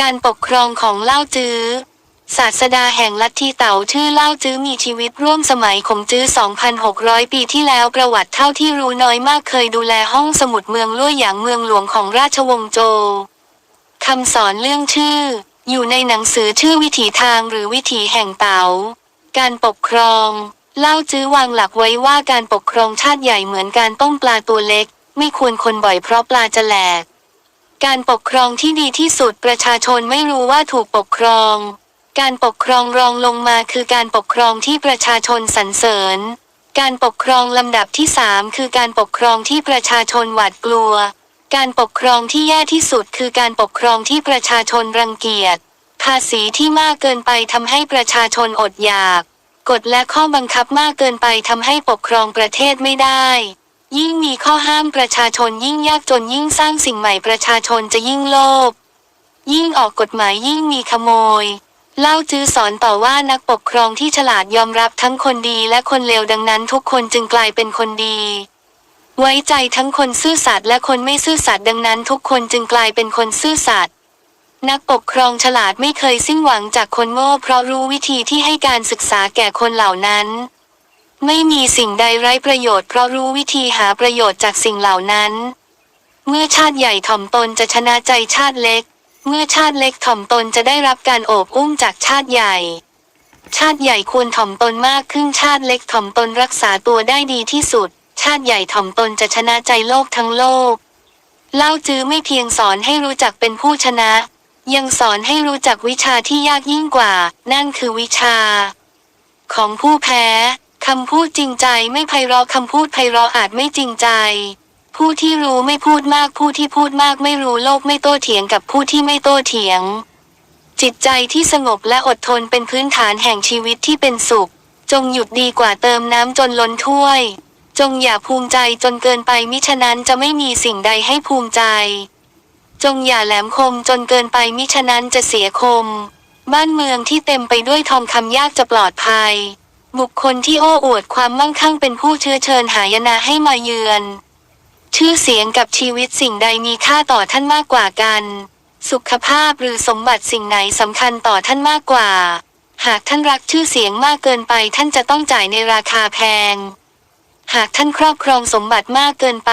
การปกครองของเล่าจื้อศาสดาแห่งลัทธิเต๋าชื่อเล่าจื้อมีชีวิตร่วมสมัยขงจื้อ 2,600 ปีที่แล้วประวัติเท่าที่รู้น้อยมากเคยดูแลห้องสมุดเมืองลุ่ยหยางเมืองหลวงของราชวงศ์โจวคำสอนเรื่องชื่อ อยู่ในหนังสือชื่อวิถีทางหรือวิถีแห่งเต๋า การปกครอง เล่าจื้อวางหลักไว้ว่าการปกครองชาติใหญ่เหมือนการต้มปลาตัวเล็ก ไม่ควรคนบ่อยเพราะปลาจะแหลก การปกครองที่ดีที่สุดประชาชนไม่รู้ว่าถูกปกครอง การปกครองรองลงมาคือการปกครองที่ประชาชนสรรเสริญ การปกครองลำดับที่สามคือการปกครองที่ประชาชนหวาดกลัว การปกครองที่แย่ที่สุดคือการปกครองที่ประชาชนรังเกียจ ภาษีที่มากเกินไปทำให้ประชาชนอดอยาก กฎและข้อบังคับมากเกินไปทำให้ปกครองประเทศไม่ได้ ยิ่งมีข้อห้ามประชาชนยิ่งยากจนยิ่งสร้างสิ่งใหม่ประชาชนจะยิ่งโลภยิ่งออกกฎหมายยิ่งมีขโมย เล่าจื้อสอนต่อว่านักปกครองที่ฉลาดยอมรับทั้งคนดีและคนเลวดังนั้นทุกคนจึงกลายเป็นคนดี ไว้ใจทั้งคนซื่อสัตย์และคนไม่ซื่อสัตย์ดังนั้นทุกคนจึงกลายเป็นคนซื่อสัตย์นักปกครองฉลาดไม่เคยสิ้นหวังจากคนโง่เพราะรู้วิธีที่ให้การศึกษาแก่คนเหล่านั้น ไม่มีสิ่งใดไร้ประโยชน์เพราะรู้วิธีหาประโยชน์จากสิ่งเหล่านั้น เมื่อชาติใหญ่ถ่อมตนจะชนะใจชาติเล็ก เมื่อชาติเล็กถ่อมตนจะได้รับการโอบอุ้มจากชาติใหญ่ ชาติใหญ่ควรถ่อมตนมากขึ้นชาติเล็กถ่อมตนรักษาตัวได้ดีที่สุด ชาติใหญ่ถ่อมตนจะชนะใจโลกทั้งโลก เล่าจื้อไม่เพียงสอนให้รู้จักเป็นผู้ชนะ ยังสอนให้รู้จักวิชาที่ยากยิ่งกว่า นั่นคือวิชา ของผู้แพ้ คำพูดจริงใจไม่ไพเราะคำพูดไพเราะอาจไม่จริงใจ ผู้ที่รู้ไม่พูดมากผู้ที่พูดมากไม่รู้โลกไม่โต้เถียงกับผู้ที่ไม่โต้เถียง จิตใจที่สงบและอดทนเป็นพื้นฐานแห่งชีวิตที่เป็นสุข จงหยุดดีกว่าเติมน้ำจนล้นถ้วย จงอย่าภูมิใจจนเกินไปมิฉะนั้นจะไม่มีสิ่งใดให้ภูมิใจ จงอย่าแหลมคมจนเกินไปมิฉะนั้นจะเสียคม บ้านเมืองที่เต็มไปด้วยทองคำยากจะปลอดภัย บุคคลที่โอ้อวดความมั่งคั่งเป็นผู้เชื้อเชิญหายนะให้มาเยือน ชื่อเสียงกับชีวิตสิ่งใดมีค่าต่อท่านมากกว่ากัน สุขภาพหรือสมบัติสิ่งไหนสำคัญต่อท่านมากกว่า หากท่านรักชื่อเสียงมากเกินไปท่านจะต้องจ่ายในราคาแพง หากท่านครอบครองสมบัติมากเกินไป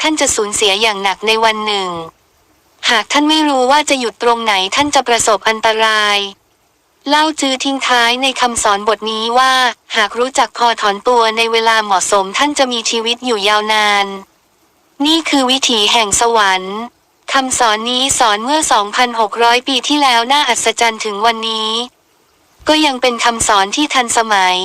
ท่านจะสูญเสียอย่างหนักในวันหนึ่ง หากท่านไม่รู้ว่าจะหยุดตรงไหนท่านจะประสบอันตราย เล่าจือทิ้งท้ายในคำสอนบทนี้ว่า หากรู้จักพอถอนตัวในเวลาเหมาะสมท่านจะมีชีวิตอยู่ยาวนาน นี่คือวิถีแห่งสวรรค์คำสอนนี้สอนเมื่อ 2,600 ปีที่แล้วน่าอัศจรรย์ถึงวันนี้ ก็ยังเป็นคำสอนที่ทันสมัย